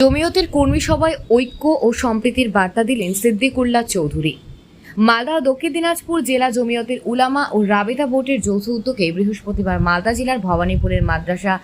জমিয়তের কর্মী সভায় ঐক্য ও সম্প্রীতির বার্তা দিলেন সিদ্দিকুল্লাহ চৌধুরী। মালদা দক্ষিণ দিনাজপুর জেলা জমিয়তের উলামা ও রাবেদা বোর্ডের যৌথ উদ্যোগে বৃহস্পতিবার মালদা জেলার ভবানীপুরের মাদ্রাসা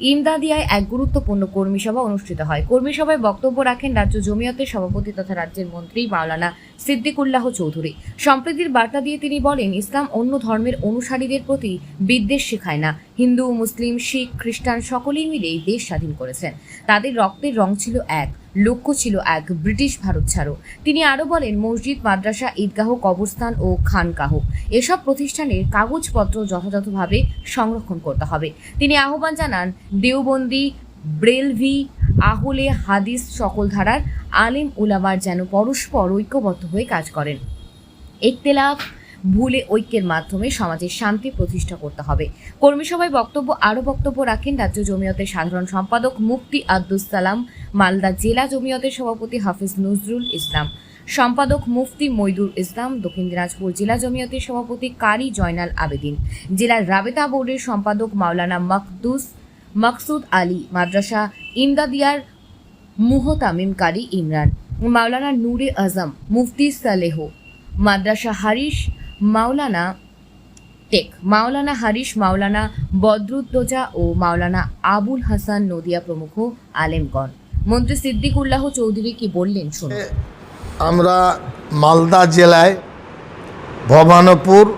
ইমদাদিয়ায় এক গুরুত্বপূর্ণ কর্মী সভা অনুষ্ঠিত হয়। কর্মী সভায় বক্তব্য রাখেন রাজ্য জমিয়তের সভাপতি তথা রাজ্যের মন্ত্রী মাওলানা সিদ্দিকুল্লাহ চৌধুরী। সম্প্রীতির বার্তা দিয়ে তিনি বলেন, ইসলাম অন্য ধর্মের অনুসারীদের প্রতি বিদ্বেষ শেখায় না। হিন্দু, মুসলিম, শিখ, খ্রিস্টান সকলেই মিলে দেশ স্বাধীন করেছেন। তাদের রক্তের রং ছিল এক। লক্ষ্য ছিল এক ব্রিটিশ ভারত ছাড়ো। তিনি আরও বলেন, মসজিদ, মাদ্রাসা, ঈদগাহ, কবরস্থান ও খানকাহ, এসব প্রতিষ্ঠানের কাগজপত্র যথাযথভাবে সংরক্ষণ করতে হবে। তিনি আহ্বান জানান, দেওবন্দি, ব্রেলভি, আহলে হাদিস সকল ধারার আলিম উলামার যেন পরস্পর ঐক্যবদ্ধ হয়ে কাজ করেন। ইখতিলাফ ভুলে ঐক্যের মাধ্যমে সমাজের শান্তি প্রতিষ্ঠা করতে হবে। কর্মী সভায় বক্তব্য, আরও বক্তব্য রাখেন রাজ্য জমিয়তের সাধারণ সম্পাদক মুফতি আব্দুস সালাম, মালদা জেলা জমিয়তের সভাপতি হাফিজ নজরুল ইসলাম, সম্পাদক মুফতি মইদুর ইসলাম, দক্ষিণ দিনাজপুর জেলা জমিয়তের সভাপতি কারি জয়নাল আবেদিন, জেলার রাবেতা বোর্ডের সম্পাদক মাওলানা মকদুস, মকসুদ আলী, মাদ্রাসা ইমদাদিয়ার মুহতামিম কারি ইমরান, মাওলানা নূরে আজম, মুফতি সালেহ, মাদ্রাসা হারিশ মাওলানা টেক, মাওলানা হারিশ, মাওলানা বদরুদ্দোজা ও মাওলানা আবুল হাসান নদিয়া প্রমুখ আলেমগণ। মন্ত্রী সিদ্দিকুল্লাহ চৌধুরী কি বললেন? শুনুন। আমরা মালদা জেলায় ভবানপুর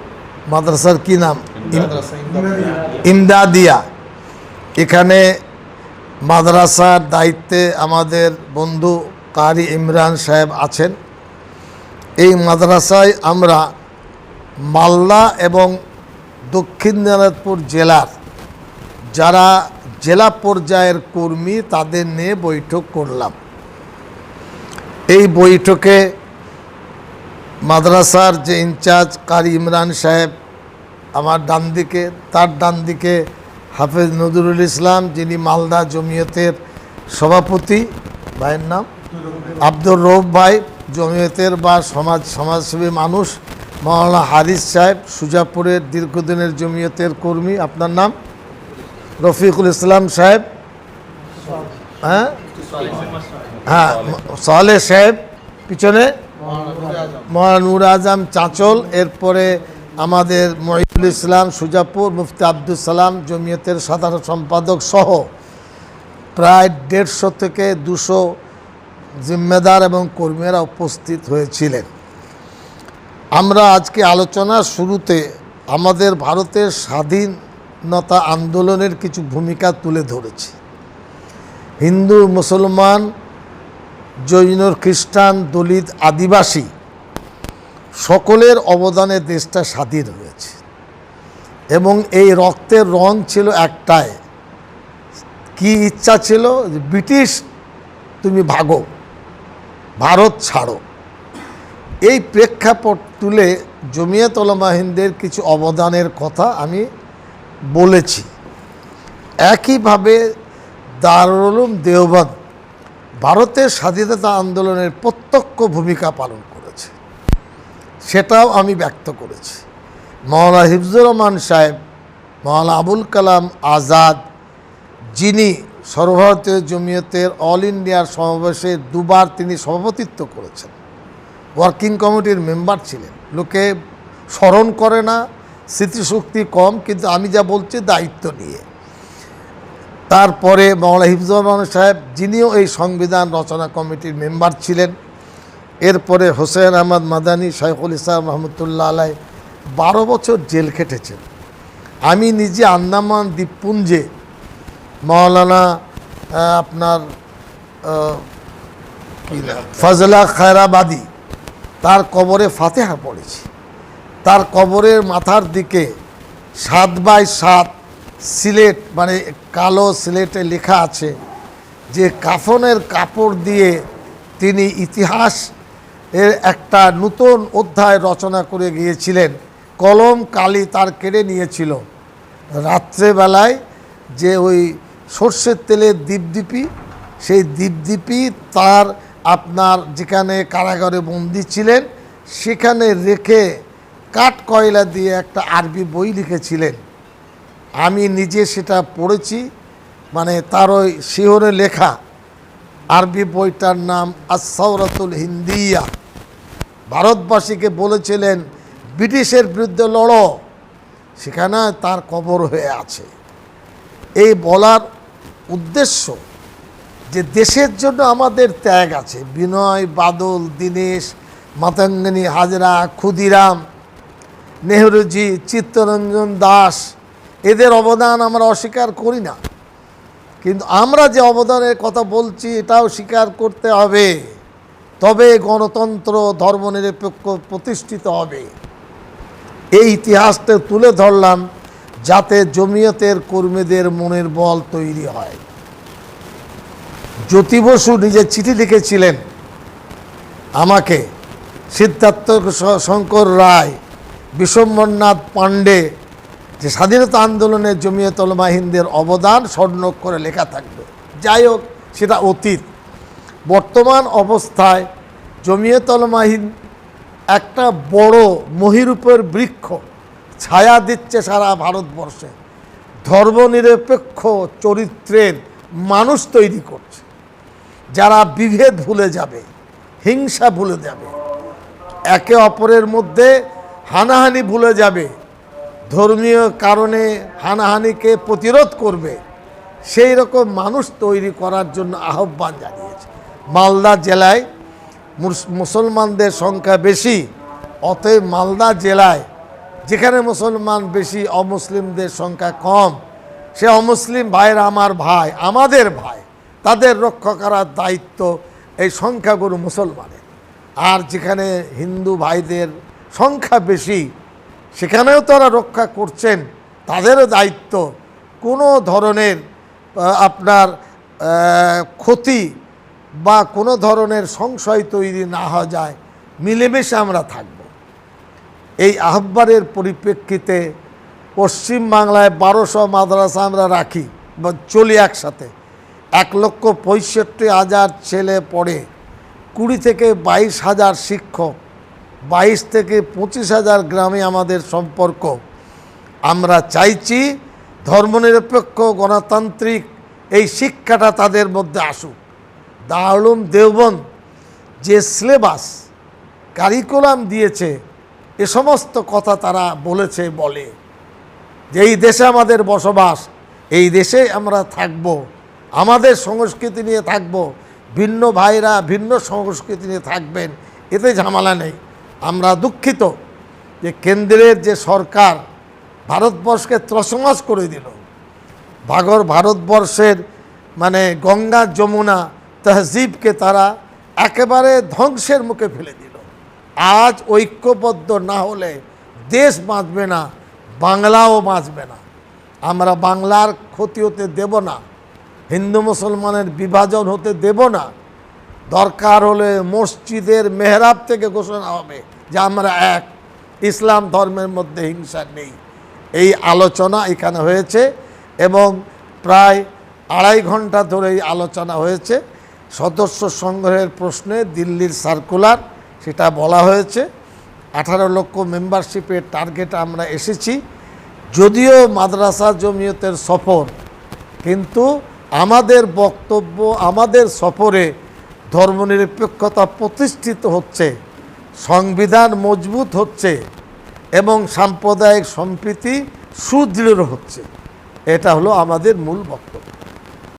মাদ্রাসার কি নাম? ইম- ইমদাদিয়া। এখানে মাদ্রাসার দায়িত্বে আমাদের বন্ধু কারি ইমরান সাহেব আছেন। এই মাদ্রাসায় আমরা মালদা এবং দক্ষিণ দিনাজপুর জেলার যারা জেলা পর্যায়ের কর্মী, তাদের নিয়ে বৈঠক করলাম। এই বৈঠকে মাদ্রাসার যে ইনচার্জ কারি ইমরান সাহেব, আমার ডান দিকে, তার ডান দিকে হাফেজ নজরুল ইসলাম, যিনি মালদা জমিয়তের সভাপতি, ভাইয়ের নাম? আব্দুর রৌফ ভাই, জমিয়তের বা সমাজ, সমাজসেবী মানুষ মাওলানা হারিস সাহেব, সুজাপুরের দীর্ঘদিনের জমিয়তের কর্মী, আপনার নাম? রফিকুল ইসলাম সাহেব। হ্যাঁ? হ্যাঁ সালে সাহেব, পিছনে? মহানুর আজম চাঁচল, এরপরে আমাদের মহিদুল ইসলাম, সুজাপুর, মুফতি আব্দুল সালাম, জমিয়তের সাধারণ সম্পাদক সহ প্রায় দেড়শো থেকে দুশো জিম্মেদার এবং কর্মীরা উপস্থিত হয়েছিলেন। আমরা আজকে আলোচনার শুরুতে আমাদের ভারতের স্বাধীনতা আন্দোলনের কিছু ভূমিকা তুলে ধরেছি। হিন্দু, মুসলমান, জৈন, খ্রিস্টান, দলিত, আদিবাসী সকলের অবদানে দেশটা স্বাধীন হয়েছে এবং এই রক্তের রং ছিল একটাই। কি ইচ্ছা ছিল? ব্রিটিশ, তুমি ভাগো, ভারত ছাড়ো। এই প্রেক্ষাপট তুলে জমিয়ত ওলামা হিন্দের কিছু অবদানের কথা আমি বলেছি। একইভাবে দারুলুম দেওবাদ ভারতের স্বাধীনতা আন্দোলনের প্রত্যক্ষ ভূমিকা পালন করেছে। সেটাও আমি ব্যক্ত করেছি। মৌলা হিফজুর রহমান সাহেব মৌলা আবুল কালাম আজাদ যিনি সর্বভারতীয় জমিয়তের অল ইন্ডিয়ার সমাবেশে দুবার তিনি সভাপতিত্ব করেছেন। ওয়ার্কিং কমিটির মেম্বার ছিলেন। লোকে স্মরণ করে না স্মৃতিশক্তি কম কিন্তু আমি যা বলছি দায়িত্ব নিয়ে। তারপরে মৌলা হিফজুর রহমান সাহেব যিনিও এই সংবিধান রচনা কমিটির মেম্বার ছিলেন। এরপরে হোসেন আহমদ মাদানী শাইখুল ইসলাম রহমতুল্লাহ আলাই বারো বছর জেল খেটেছেন। আমি নিজে আন্দামান দ্বীপপুঞ্জে মৌলানা আপনার? ফজলা খায়রাবাদী তার কবরে ফাতেহা পড়েছি। তার কবরের মাথার দিকে সাত বাই সাত সিলেট মানে কালো সিলেটে লেখা আছে যে কাফনের কাপড় দিয়ে তিনি ইতিহাস এর একটা নতুন অধ্যায় রচনা করে গিয়েছিলেন। কলম কালি তার কেড়ে নিয়েছিল। রাত্রেবেলায় যে ওই সর্ষের তেলের দীপদীপি সেই দীপদীপি তার আপনার যেখানে কারাগারে বন্দি ছিলেন, সেখানে রেখে কাঠ কয়লা দিয়ে একটা আরবি বই লিখেছিলেন। আমি নিজে সেটা পড়েছি মানে তার ওই শিহরে লেখা আরবি বইটার নাম আসৌরাতুল হিন্দিয়া। ভারতবাসীকে বলেছিলেন, ব্রিটিশের বিরুদ্ধে লড়ো, সেখানে তার কবর হয়ে আছে। এই বলার উদ্দেশ্য যে দেশের জন্য আমাদের ত্যাগ আছে। বিনয়, বাদল, দীনেশ, মাতঙ্গিনী, হাজরা, ক্ষুদিরাম, নেহরুজি, চিত্তরঞ্জন দাস, এদের অবদান আমরা অস্বীকার করি না। কিন্তু আমরা যে অবদানের কথা বলছি, এটাও স্বীকার করতে হবে। তবে গণতন্ত্র, ধর্মনিরপেক্ষ প্রতিষ্ঠিত হবে। এই ইতিহাসটা তুলে ধরলাম যাতে জমিয়তের কর্মীদের মনের বল তৈরি হয়। জ্যোতি বসু নিজে চিঠি লিখেছিলেন আমাকে। সিদ্ধার্থ শঙ্কর রায় বিশ্বম্বরনাথ পাণ্ডে, যে স্বাধীনতা আন্দোলনে জমিয়ত উলামা হিন্দের অবদান করে লেখা থাকবে। যাই হোক, সেটা অতীত। বর্তমান অবস্থায় জমিয়ত হিন্দ একটা বড় মহিরূপের বৃক্ষ ছায়া দিচ্ছে সারা ভারতবর্ষে। ধর্মনিরপেক্ষ চরিত্রের মানুষ তৈরি করছে। যারা বিভেদ ভুলে যাবে, হিংসা ভুলে যাবে, একে অপরের মধ্যে হানাহানি ভুলে যাবে, ধর্মীয় কারণে হানাহানিকে প্রতিরোধ করবে, সেই রকম মানুষ তৈরি করার জন্য আহ্বান জানিয়েছে। মালদা জেলায় মুসলমানদের সংখ্যা বেশি, অতএব মালদা জেলায় যেখানে মুসলমান বেশি, অমুসলিমদের সংখ্যা কম, সে অমুসলিম ভাইয়েরা আমার ভাই, আমাদের ভাই তাদের রক্ষা করার দায়িত্ব এই সংখ্যাগুরু মুসলমানের। আর যেখানে হিন্দু ভাইদের সংখ্যা বেশি, সেখানেও তারা রক্ষা করছেন। তাদেরও দায়িত্ব কোনো ধরনের আপনার ক্ষতি বা কোনো ধরনের সংশয় তৈরি না হওয়া যায়। মিলেমিশে আমরা থাকব। এই আহ্বানের পরিপ্রেক্ষিতে পশ্চিম বাংলায় বারোশো মাদ্রাসা আমরা রাখি, বা চলি একসাথে। এক লক্ষ পঁয়ষট্টি হাজার ছেলে পড়ে, কুড়ি থেকে বাইশ হাজার শিক্ষক, বাইশ থেকে পঁচিশ হাজার গ্রামে আমাদের সম্পর্ক। আমরা চাইছি ধর্মনিরপেক্ষ গণতান্ত্রিক এই শিক্ষাটা তাদের মধ্যে আসুক। দারুম দেওবন যে সিলেবাস, কারিকুলাম দিয়েছে, এ সমস্ত কথা তারা বলেছে, বলে। যে এই দেশে আমাদের বসবাস, এই দেশে আমরা থাকব। আমাদের সংস্কৃতি নিয়ে থাকব, ভিন্ন ভাইরা ভিন্ন সংস্কৃতি নিয়ে থাকবেন, এতে ঝামেলা নেই। আমরা দুঃখিত যে কেন্দ্রের যে সরকার ভারতবর্ষকে ত্রসমাস করে দিল। ভাগর ভারতবর্ষের মানে গঙ্গা যমুনা তহজিবকে তারা একেবারে ধ্বংসের মুখে ফেলে দিল। আজ ঐক্যবদ্ধ না হলে দেশ বাঁচবে না, বাংলাও বাঁচবে না। আমরা বাংলার ক্ষতি হতে দেব না। হিন্দু মুসলমানের বিভাজন হতে দেব না। দরকার হলে মসজিদের মেহরাব থেকে ঘোষণা হবে যে আমরা এক। ইসলাম ধর্মের মধ্যে হিংসা নেই। এই আলোচনা এখানে হয়েছে এবং প্রায় আড়াই ঘণ্টা ধরে এই আলোচনা হয়েছে। সদস্য সংগ্রহের প্রশ্নে দিল্লির সার্কুলার, সেটা বলা হয়েছে। আঠারো লক্ষ মেম্বারশিপের টার্গেট আমরা এসেছি। যদিও মাদ্রাসা জমিয়তের সফর, কিন্তু আমাদের বক্তব্য, আমাদের সফরে ধর্মনিরপেক্ষতা প্রতিষ্ঠিত হচ্ছে, সংবিধান মজবুত হচ্ছে এবং সাম্প্রদায়িক সম্প্রীতি সুদৃঢ় হচ্ছে। এটা হলো আমাদের মূল বক্তব্য।